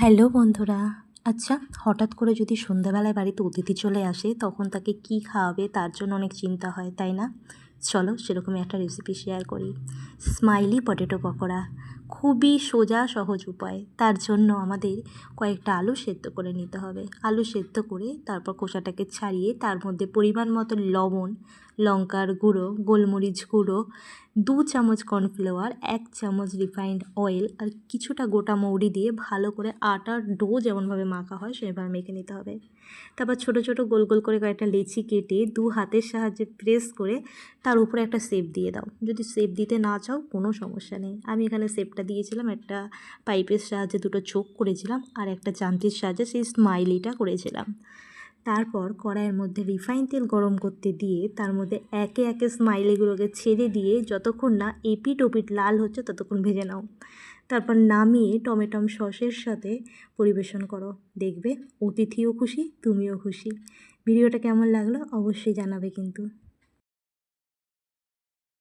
Hello বন্ধুরা আচ্ছা হঠাৎ করে যদি সন্ধ্যাবেলায় বাড়িতে অতিথি চলে আসে, তখন তাকে কি খাওয়াবে তার জন্য অনেক চিন্তা হয়, তাই না? চলো সেরকমই একটা রেসিপি শেয়ার করি। Smiley potato pakora. খুবই সোজা, সহজ উপায়। তার জন্য আমাদের কয়েকটা আলু সেদ্ধ করে নিতে হবে। আলু সেদ্ধ করে তারপর খোসাটাকে ছাড়িয়ে তার মধ্যে পরিমাণ মতো লবণ, লঙ্কার গুঁড়ো, গোলমরিচ গুঁড়ো, দু চামচ কর্নফ্লাওয়ার, এক চামচ রিফাইন্ড অয়েল আর কিছুটা গোটা মৌরি দিয়ে ভালো করে আটার ডো যেমনভাবে মাখা হয় সেভাবে মেখে নিতে হবে। তারপর ছোট ছোট গোল গোল করে কয়েকটা লেচি কেটে দু হাতের সাহায্যে প্রেস করে তার উপরে একটা সেপ দিয়ে দাও। যদি সেপ দিতে না চাও কোনো সমস্যা নেই। আমি এখানে সেপটা দিয়েছিলাম, একটা পাইপের সাহায্যে দুটো চোখ করেছিলাম আর একটা চান্তির সাহায্যে সেই স্মাইলিটা করেছিলাম। তারপর কড়াইয়ের মধ্যে রিফাইন তেল গরম করতে দিয়ে তার মধ্যে একে একে স্মাইলিগুলোকে ছেড়ে দিয়ে যতক্ষণ না এপিট ওপিট লাল হচ্ছে ততক্ষণ ভেজে নাও। তারপর নামিয়ে টমেটম সসের সাথে পরিবেশন করো। দেখবে অতিথিও খুশি, তুমিও খুশি। ভিডিওটা কেমন লাগল অবশ্যই জানাবে কিন্তু।